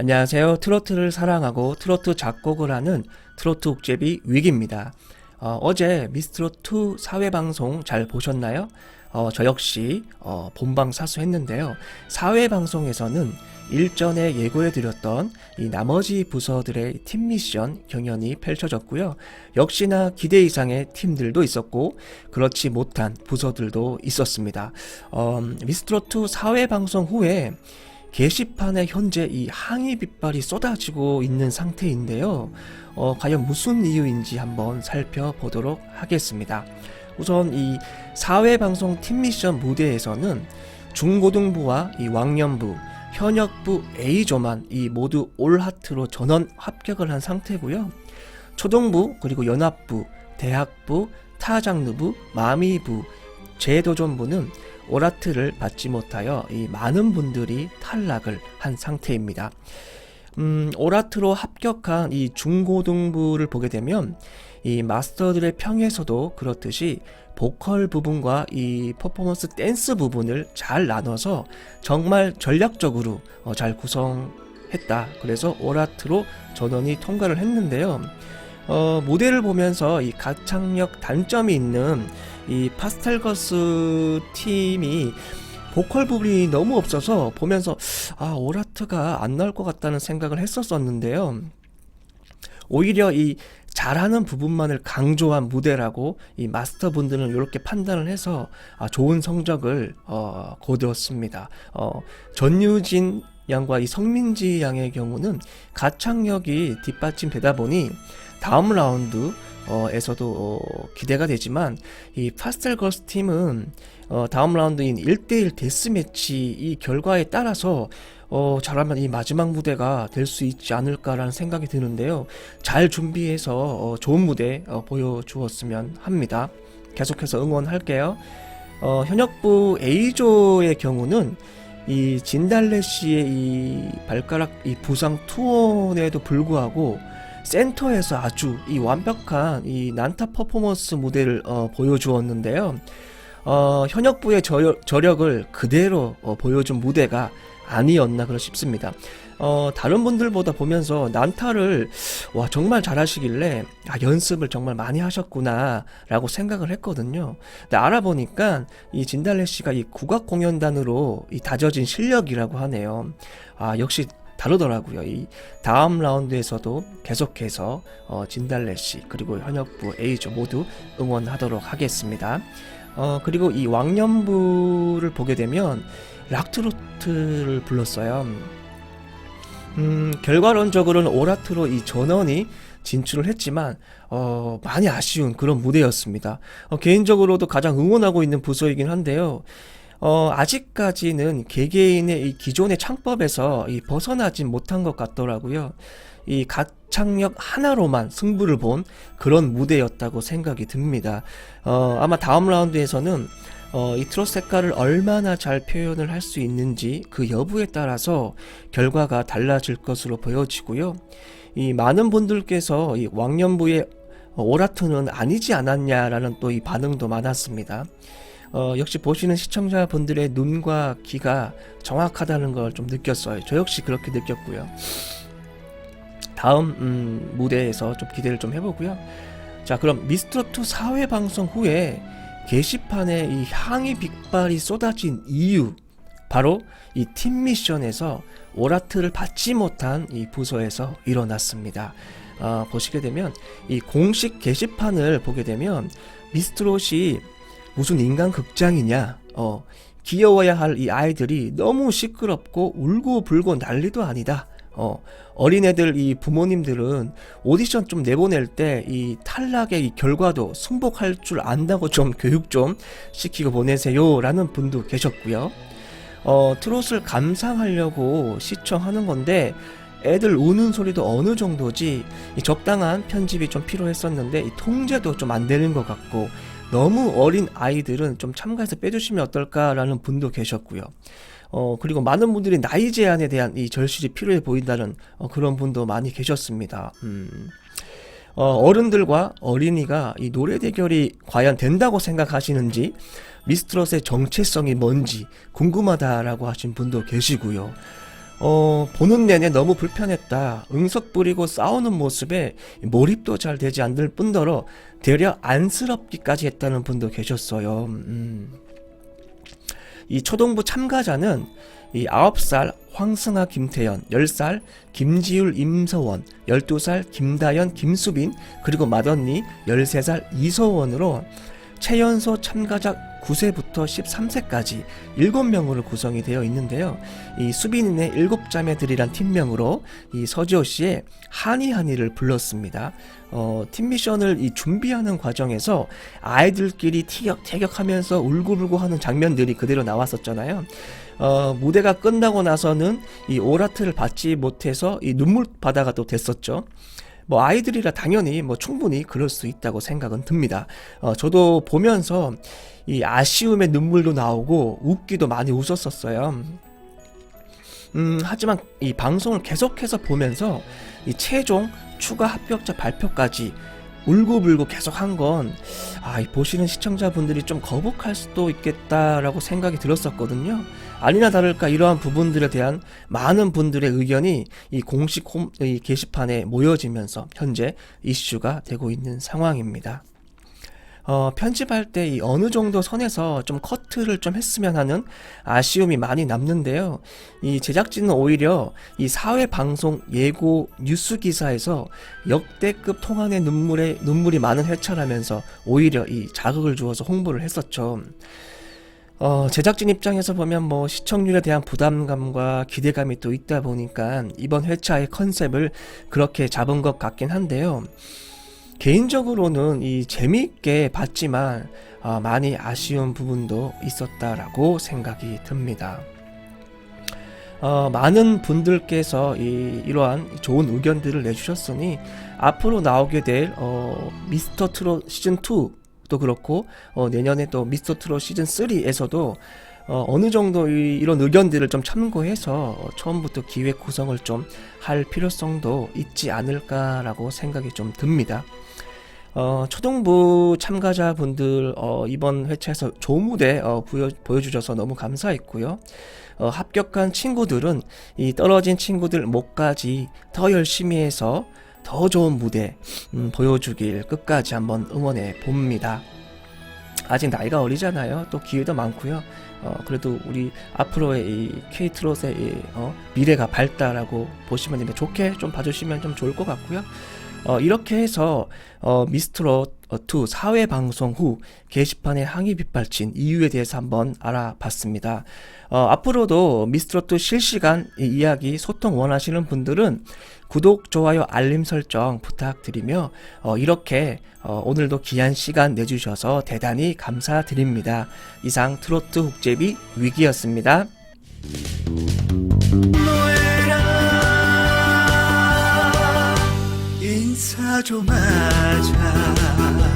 안녕하세요. 트로트를 사랑하고 트로트 작곡을 하는 트로트 옥제비 위기입니다. 어, 제 미스트롯2 사회방송 잘 보셨나요? 어, 저 역시 어, 본방 사수했는데요. 사회방송에서는 일전에 예고해드렸던 이 나머지 부서들의 팀 미션 경연이 펼쳐졌고요. 역시나 기대 이상의 팀들도 있었고 그렇지 못한 부서들도 있었습니다. 어, 미스트롯2 사회방송 후에 게시판에 현재 이 항의 빗발이 쏟아지고 있는 상태인데요. 어, 과연 무슨 이유인지 한번 살펴보도록 하겠습니다. 우선 이 사회방송 팀 미션 무대에서는 중고등부와 이 왕년부, 현역부 A조만 이 모두 올 하트로 전원 합격을 한 상태고요. 초등부 그리고 연합부, 대학부, 타장르부, 마미부, 재도전부는 오라트를 받지 못하여 이 많은 분들이 탈락을 한 상태입니다. 음, 오라트로 합격한 이 중고등부를 보게 되면 이 마스터들의 평에서도 그렇듯이 보컬 부분과 이 퍼포먼스 댄스 부분을 잘 나눠서 정말 전략적으로 어, 잘 구성했다. 그래서 오라트로 전원이 통과를 했는데요. 어, 무대를 보면서 이 가창력 단점이 있는 이 파스텔거스 팀이 보컬 부분이 너무 없어서 보면서 아 오라트가 안 나올 것 같다는 생각을 했었었는데요. 오히려 이 잘하는 부분만을 강조한 무대라고 이 마스터 분들은 이렇게 판단을 해서 아, 좋은 성적을 어, 거두었습니다. 어, 전유진 양과 이 성민지 양의 경우는 가창력이 뒷받침되다 보니 다음 라운드 어, 에서도 어, 기대가 되지만 이 파스텔 걸스 팀은 어, 다음 라운드인 1대1 데스매치 이 결과에 따라서 어, 잘하면 이 마지막 무대가 될 수 있지 않을까라는 생각이 드는데요. 잘 준비해서 어, 좋은 무대 어, 보여주었으면 합니다. 계속해서 응원할게요. 어, 현역부 A조의 경우는 이 진달래 씨의 이 발가락 이 부상 투혼에도 불구하고 센터에서 아주 이 완벽한 이 난타 퍼포먼스 무대를 어, 보여주었는데요. 어, 현역부의 저력, 저력 을 그대로 어, 보여준 무대가 아니었나 그러 싶습니다. 어, 다른 분들보다 보면서 난타를 와 정말 잘하시길래 아, 연습을 정말 많이 하셨구나라고 생각을 했거든요. 근데 알아보니까 이 진달래 씨가 이 국악 공연단으로 이 다져진 실력이라고 하네요. 아 역시 다르더라고요. 이 다음 라운드에서도 계속해서 어, 진달래 씨 그리고 현역부 A조 모두 응원하도록 하겠습니다. 어, 그리고 이 왕년부를 보게 되면 락트로트를 불렀어요. 음, 결과론적으로는 오라트로 이 전원이 진출을 했지만 어, 많이 아쉬운 그런 무대였습니다. 어, 개인적으로도 가장 응원하고 있는 부서이긴 한데요. 어, 아직까지는 개개인의 이 기존의 창법에서 이 벗어나지 못한 것 같더라고요. 이 가창력 하나로만 승부를 본 그런 무대였다고 생각이 듭니다. 어, 아마 다음 라운드에서는 어, 이 트롯 색깔을 얼마나 잘 표현을 할 수 있는지 그 여부에 따라서 결과가 달라질 것으로 보여지고요. 이 많은 분들께서 이 왕년부의 오라트는 아니지 않았냐라는 또 이 반응도 많았습니다. 어, 역시 보시는 시청자분들의 눈과 귀가 정확하다는 걸 좀 느꼈어요. 저 역시 그렇게 느꼈고요. 다음 음, 무대에서 좀 기대를 좀 해보고요. 자, 그럼 미스터2 사회 방송 후에 게시판에 이 향이 빅발이 쏟아진 이유 바로 이 팀 미션에서 오라트를 받지 못한 이 부서에서 일어났습니다. 어, 보시게 되면 이 공식 게시판을 보게 되면 미스트롯이 무슨 인간 극장이냐 어, 귀여워야 할 이 아이들이 너무 시끄럽고 울고 불고 난리도 아니다. 어, 어린애들 이 부모님들은 오디션 좀 내보낼 때 이 탈락의 이 결과도 승복할 줄 안다고 좀 교육 좀 시키고 보내세요 라는 분도 계셨고요. 어, 트롯을 감상하려고 시청하는 건데 애들 우는 소리도 어느 정도지 이 적당한 편집이 좀 필요했었는데 이 통제도 좀 안 되는 것 같고 너무 어린 아이들은 좀 참가해서 빼주시면 어떨까라는 분도 계셨고요. 어, 그리고 많은 분들이 나이 제한에 대한 이 절실히 필요해 보인다는 어, 그런 분도 많이 계셨습니다. 음. 어, 어른들과 어린이가 이 노래 대결이 과연 된다고 생각하시는지 미스트롯의 정체성이 뭔지 궁금하다라고 하신 분도 계시고요. 어, 보는 내내 너무 불편했다. 응석 부리고 싸우는 모습에 몰입도 잘 되지 않을 뿐더러 되려 안쓰럽기까지 했다는 분도 계셨어요. 음. 이 초동부 참가자는 이 9살 황승아 김태현, 10살 김지율 임서원, 12살 김다연 김수빈, 그리고 맏언니 13살 이서원으로 최연소 참가자 9세부터 13세까지 7명으로 구성이 되어 있는데요. 이 수빈이네 7자매들이란 팀명으로 이 서지호 씨의 하니하니를 불렀습니다. 어, 팀 미션을 이 준비하는 과정에서 아이들끼리 티격, 태격 하면서 울고불고 하는 장면들이 그대로 나왔었잖아요. 어, 무대가 끝나고 나서는 이 오라트를 받지 못해서 이 눈물 바다가 또 됐었죠. 뭐 아이들이라 당연히 뭐 충분히 그럴 수 있다고 생각은 듭니다. 어, 저도 보면서 이 아쉬움의 눈물도 나오고 웃기도 많이 웃었었어요. 음, 하지만 이 방송을 계속해서 보면서 이 최종 추가 합격자 발표까지 울고불고 계속 한 건, 아, 이 보시는 시청자분들이 좀 거북할 수도 있겠다라고 생각이 들었었거든요. 아니나 다를까 이러한 부분들에 대한 많은 분들의 의견이 이 공식 홈, 이 게시판에 모여지면서 현재 이슈가 되고 있는 상황입니다. 어, 편집할 때 이 어느 정도 선에서 좀 커트를 좀 했으면 하는 아쉬움이 많이 남는데요. 이 제작진은 오히려 이 사회 방송 예고 뉴스 기사에서 역대급 통안의 눈물에 눈물이 많은 회차라면서 오히려 이 자극을 주어서 홍보를 했었죠. 어, 제작진 입장에서 보면 뭐 시청률에 대한 부담감과 기대감이 또 있다 보니까 이번 회차의 컨셉을 그렇게 잡은 것 같긴 한데요. 개인적으로는 이 재미있게 봤지만 아, 많이 아쉬운 부분도 있었다라고 생각이 듭니다. 어, 많은 분들께서 이, 이러한 좋은 의견들을 내주셨으니 앞으로 나오게 될 어, 미스터 트롯 시즌 2 도 그렇고 어, 내년에 또 미스터 트롯 시즌 3에서도 어, 어느 정도 이, 이런 의견들을 좀 참고해서 어, 처음부터 기획 구성을 좀 할 필요성도 있지 않을까라고 생각이 좀 듭니다. 어, 초등부 참가자분들 어, 이번 회차에서 좋은 무대 어, 보여, 보여주셔서 너무 감사했고요. 어, 합격한 친구들은 이 떨어진 친구들 목까지 더 열심히 해서 더 좋은 무대 음, 보여주길 끝까지 한번 응원해 봅니다. 아직 나이가 어리잖아요. 또 기회도 많고요. 어, 그래도 우리 앞으로의 이 K-트롯의 이, 어, 미래가 밝다라고 보시면. 좋게 좀 봐주시면 좀 좋을 것 같고요. 어, 이렇게 해서 어, 미스트롯 2 사회 방송 후 게시판에 항의 빗발친 이유에 대해서 한번 알아봤습니다. 어, 앞으로도 미스트롯2 실시간 이 이야기 소통 원하시는 분들은 구독, 좋아요, 알림 설정 부탁드리며 어, 이렇게 어, 오늘도 귀한 시간 내주셔서 대단히 감사드립니다. 이상 트로트 국제비 위기였습니다. 아주 맞아